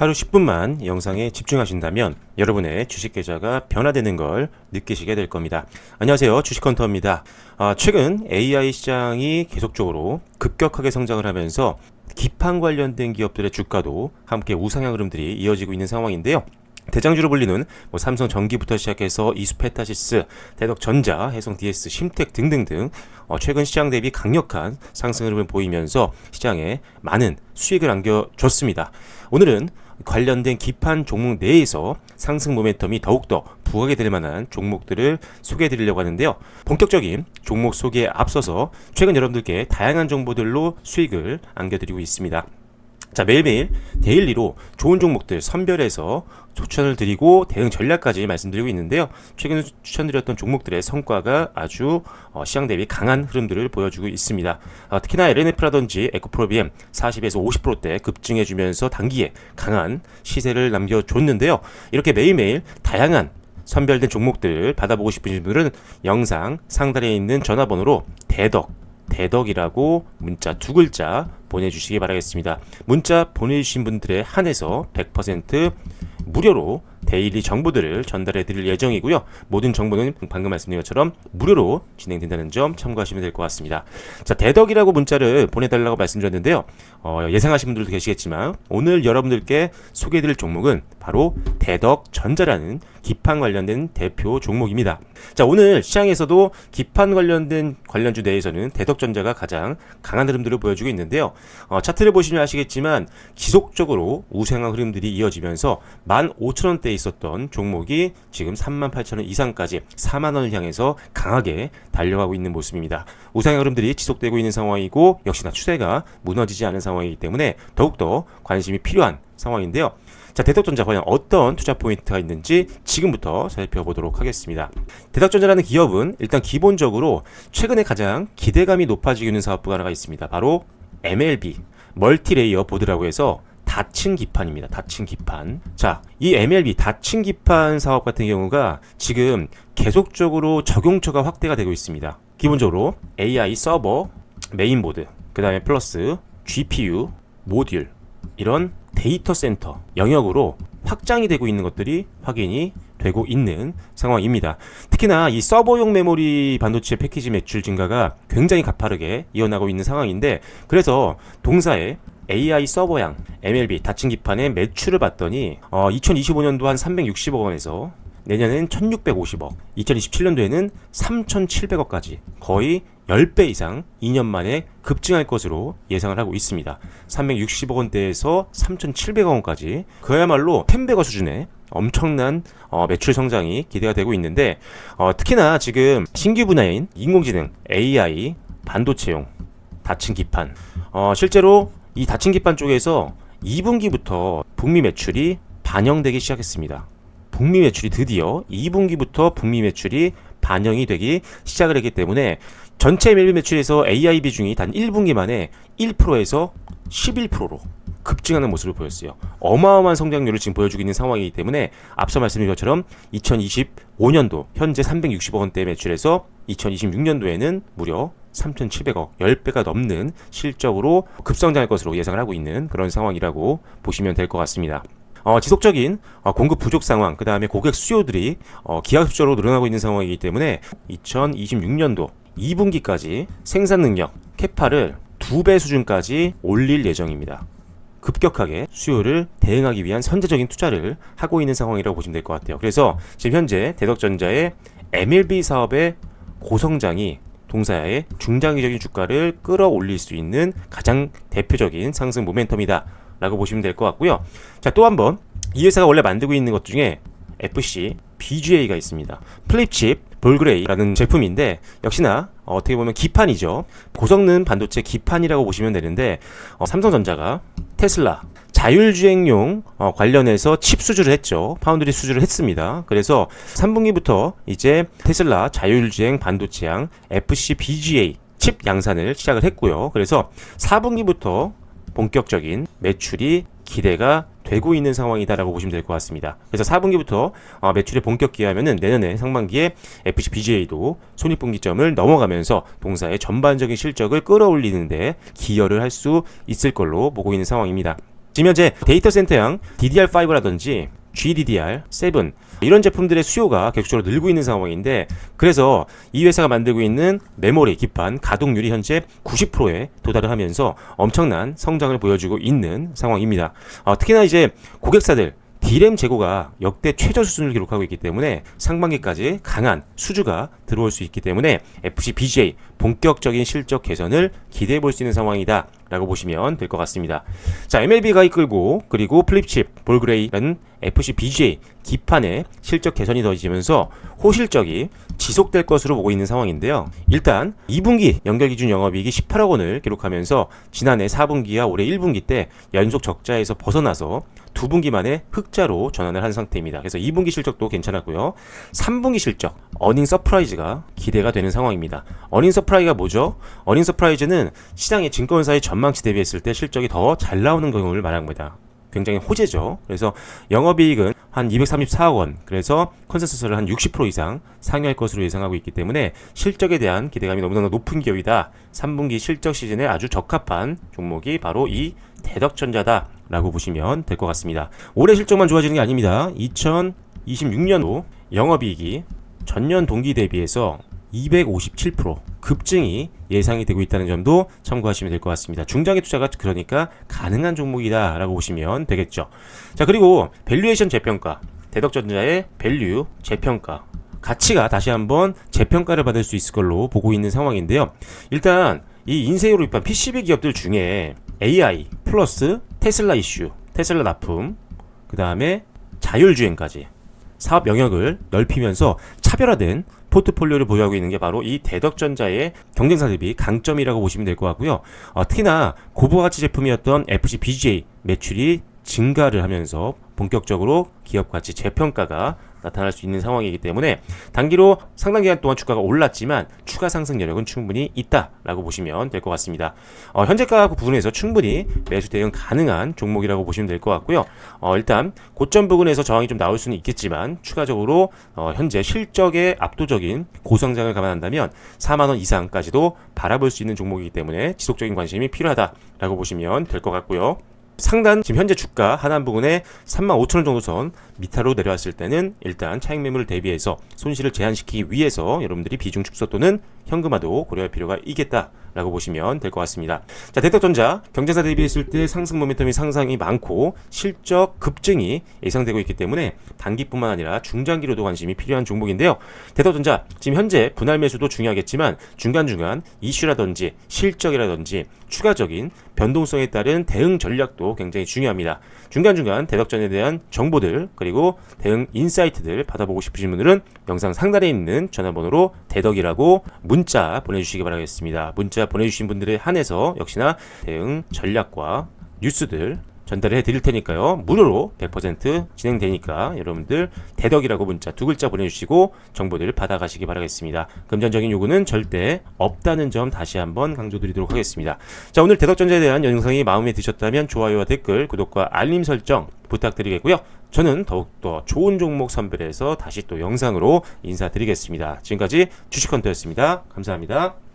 하루 10분만 영상에 집중하신다면 여러분의 주식 계좌가 변화되는 걸 느끼시게 될 겁니다. 안녕하세요. 주식헌터입니다. 아, 최근 AI 시장이 계속적으로 급격하게 성장을 하면서 기판 관련된 기업들의 주가도 함께 우상향 흐름들이 이어지고 있는 상황인데요. 대장주로 불리는 뭐 삼성 전기부터 시작해서 이수페타시스, 대덕전자, 해성 DS, 심텍 등등등 어, 최근 시장 대비 강력한 상승 흐름을 보이면서 시장에 많은 수익을 안겨줬습니다. 오늘은 관련된 기판 종목 내에서 상승 모멘텀이 더욱더 부각이 될 만한 종목들을 소개해 드리려고 하는데요. 본격적인 종목 소개에 앞서서 최근 여러분들께 다양한 정보들로 수익을 안겨드리고 있습니다. 자 매일매일 데일리로 좋은 종목들 선별해서 추천을 드리고 대응 전략까지 말씀드리고 있는데요. 최근 추천드렸던 종목들의 성과가 아주 어, 시장 대비 강한 흐름들을 보여주고 있습니다. 어, 특히나 LNF라든지 에코프로비엠 40에서 50%대 급증해주면서 단기에 강한 시세를 남겨줬는데요. 이렇게 매일매일 다양한 선별된 종목들 받아보고 싶으신 분들은 영상 상단에 있는 전화번호로 대덕 대덕이라고 문자 두 글자 보내주시기 바라겠습니다. 문자 보내주신 분들에 한해서 100% 무료로 데일리 정보들을 전달해 드릴 예정이고요. 모든 정보는 방금 말씀드린 것처럼 무료로 진행된다는 점 참고하시면 될 것 같습니다. 자, 대덕이라고 문자를 보내달라고 말씀드렸는데요. 어, 예상하신 분들도 계시겠지만 오늘 여러분들께 소개해 드릴 종목은 바로 대덕 전자라는 기판 관련된 대표 종목입니다. 자, 오늘 시장에서도 기판 관련된 관련주 내에서는 대덕전자가 가장 강한 흐름들을 보여주고 있는데요. 어, 차트를 보시면 아시겠지만 지속적으로 우상향 흐름들이 이어지면서 15,000원대 에 있었던 종목이 지금 38,000원 이상까지 4만 원을 향해서 강하게 달려가고 있는 모습입니다. 우상향 흐름들이 지속되고 있는 상황이고 역시나 추세가 무너지지 않은 상황이기 때문에 더욱더 관심이 필요한 상황인데요. 자, 대덕전자 과연 어떤 투자 포인트가 있는지 지금부터 살펴보도록 하겠습니다. 대덕전자라는 기업은 일단 기본적으로 최근에 가장 기대감이 높아지고 있는 사업부가 하나가 있습니다. 바로 MLB, 멀티레이어 보드라고 해서 닫힌 기판입니다. 닫힌 기판. 자, 이 MLB 닫힌 기판 사업 같은 경우가 지금 계속적으로 적용처가 확대가 되고 있습니다. 기본적으로 AI 서버, 메인보드, 그 다음에 플러스 GPU, 모듈, 이런 데이터 센터 영역으로 확장이 되고 있는 것들이 확인이 되고 있는 상황입니다. 특히나 이 서버용 메모리 반도체 패키지 매출 증가가 굉장히 가파르게 이어나고 있는 상황인데 그래서 동사의 AI 서버양 MLB 닫힌 기판의 매출을 봤더니 어, 2025년도 한 360억 원에서 내년엔 1650억, 2027년도에는 3700억까지 거의 10배 이상 2년 만에 급증할 것으로 예상을 하고 있습니다. 360억 원대에서 3,700억 원까지 그야말로 10배가 수준의 엄청난 어, 매출 성장이 기대가 되고 있는데 어, 특히나 지금 신규 분야인 인공지능, AI, 반도체용 닫힌 기판 어, 실제로 이 닫힌 기판 쪽에서 2분기부터 북미 매출이 반영되기 시작했습니다. 북미 매출이 드디어 2분기부터 북미 매출이 반영이 되기 시작을 했기 때문에 전체 매일 매출에서 AI 비중이 단 1분기 만에 1%에서 11%로 급증하는 모습을 보였어요. 어마어마한 성장률을 지금 보여주고 있는 상황이기 때문에 앞서 말씀드린 것처럼 2025년도 현재 360억 원대 매출에서 2026년도에는 무려 3,700억, 10배가 넘는 실적으로 급성장할 것으로 예상을 하고 있는 그런 상황이라고 보시면 될 것 같습니다. 어, 지속적인 어, 공급 부족 상황, 그 다음에 고객 수요들이 어, 기하급수적으로 늘어나고 있는 상황이기 때문에 2026년도 2분기까지 생산 능력, 캐파를 두배 수준까지 올릴 예정입니다. 급격하게 수요를 대응하기 위한 선제적인 투자를 하고 있는 상황이라고 보시면 될 것 같아요. 그래서 지금 현재 대덕전자의 MLB 사업의 고성장이 동사의 중장기적인 주가를 끌어올릴 수 있는 가장 대표적인 상승 모멘텀이다. 라고 보시면 될 것 같고요. 자, 또 한 번 이 회사가 원래 만들고 있는 것 중에 FC BGA가 있습니다. 플립칩 볼그레이라는 제품인데 역시나 어, 떻게 보면 기판이죠. 고성능 반도체 기판이라고 보시면 되는데 어, 삼성전자가 테슬라 자율주행용 어, 관련해서 칩 수주를 했죠. 파운드리 수주를 했습니다. 그래서 3분기부터 이제 테슬라 자율주행 반도체양 FC BGA 칩 양산을 시작을 했고요. 그래서 4분기부터 본격적인 매출이 기대가 되고 있는 상황이다라고 보시면 될 것 같습니다. 그래서 4분기부터 어, 매출의 본격 기하면은 내년에 상반기에 FC BGA도 손익분기점을 넘어가면서 동사의 전반적인 실적을 끌어올리는데 기여를 할 수 있을 걸로 보고 있는 상황입니다. 지금 현재 데이터 센터형 DDR5라든지 GDDR, 7 이런 제품들의 수요가 계속적으로 늘고 있는 상황인데 그래서 이 회사가 만들고 있는 메모리 기판 가동률이 현재 90%에 도달을 하면서 엄청난 성장을 보여주고 있는 상황입니다. 어, 특히나 이제 고객사들 D램 재고가 역대 최저 수준을 기록하고 있기 때문에 상반기까지 강한 수주가 들어올 수 있기 때문에 FC BGA 본격적인 실적 개선을 기대해 볼 수 있는 상황이다. 라고 보시면 될 것 같습니다. 자, MLB가 이끌고 그리고 플립칩, 볼그레이라는 FC BGA 기판의 실적 개선이 더해지면서 호실적이 지속될 것으로 보고 있는 상황인데요. 일단 2분기 연결 기준 영업이익이 18억 원을 기록하면서 지난해 4분기와 올해 1분기 때 연속 적자에서 벗어나서 두 분기 만에 흑자로 전환을 한 상태입니다. 그래서 2분기 실적도 괜찮았고요. 3분기 실적, 어닝 서프라이즈가 기대가 되는 상황입니다. 어닝 서프라이즈 가 뭐죠? 어닝 서프라이즈는 시장의 증권사의 전망치 대비했을 때 실적이 더 잘 나오는 경우를 말한 겁니다. 굉장히 호재죠. 그래서 영업이익은 한 234억 원, 그래서 컨센서스를 한 60% 이상 상회할 것으로 예상하고 있기 때문에 실적에 대한 기대감이 너무나 높은 기업이다. 3분기 실적 시즌에 아주 적합한 종목이 바로 이 대덕전자다라고 보시면 될 것 같습니다. 올해 실적만 좋아지는 게 아닙니다. 2026년도 영업이익이 전년 동기 대비해서 257% 급증이 예상이 되고 있다는 점도 참고하시면 될 것 같습니다. 중장기 투자가 그러니까 가능한 종목이다라고 보시면 되겠죠. 자, 그리고 밸류에이션 재평가, 대덕전자의 밸류 재평가 가치가 다시 한번 재평가를 받을 수 있을 걸로 보고 있는 상황인데요. 일단 이 인쇄로 입한 PCB 기업들 중에 AI 플러스 테슬라 이슈, 테슬라 납품, 그 다음에 자율주행까지 사업 영역을 넓히면서 차별화된 포트폴리오를 보유하고 있는 게 바로 이 대덕전자의 경쟁사 대비 강점이라고 보시면 될 것 같고요. 어, 특히나 고부가치 제품이었던 FC BGA 매출이 증가를 하면서 본격적으로 기업 가치 재평가가 나타날 수 있는 상황이기 때문에 단기로 상당 기간 동안 주가가 올랐지만 추가 상승 여력은 충분히 있다라고 보시면 될 것 같습니다. 어, 현재가 부분에서 충분히 매수 대응 가능한 종목이라고 보시면 될 것 같고요. 어, 일단 고점 부분에서 저항이 좀 나올 수는 있겠지만 추가적으로 어, 현재 실적의 압도적인 고성장을 감안한다면 4만 원 이상까지도 바라볼 수 있는 종목이기 때문에 지속적인 관심이 필요하다라고 보시면 될 것 같고요. 상단 지금 현재 주가 하단 부분에 3만 5천 원 정도 선 미타로 내려왔을 때는 일단 차익 매물을 대비해서 손실을 제한시키기 위해서 여러분들이 비중 축소 또는 현금화도 고려할 필요가 있겠다라고 보시면 될 것 같습니다. 자, 대덕전자 경제사 대비했을 때 상승 모멘텀이 상상이 많고 실적 급증이 예상되고 있기 때문에 단기뿐만 아니라 중장기로도 관심이 필요한 종목인데요. 대덕전자 지금 현재 분할 매수도 중요하겠지만 중간중간 이슈라든지 실적이라든지 추가적인 변동성에 따른 대응 전략도 굉장히 중요합니다. 중간중간 대덕전에 대한 정보들 그리고 대응 인사이트들 받아보고 싶으신 분들은 영상 상단에 있는 전화번호로 대덕이라고 문자 보내주시기 바라겠습니다. 문자 보내주신 분들에 한해서 역시나 대응 전략과 뉴스들 전달해 드릴 테니까요. 무료로 100% 진행되니까 여러분들 대덕이라고 문자 두 글자 보내주시고 정보들 받아가시기 바라겠습니다. 금전적인 요구는 절대 없다는 점 다시 한번 강조드리도록 하겠습니다. 자 오늘 대덕전자에 대한 영상이 마음에 드셨다면 좋아요와 댓글, 구독과 알림 설정 부탁드리겠고요. 저는 더욱더 좋은 종목 선별해서 다시 또 영상으로 인사드리겠습니다. 지금까지 주식헌터였습니다. 감사합니다.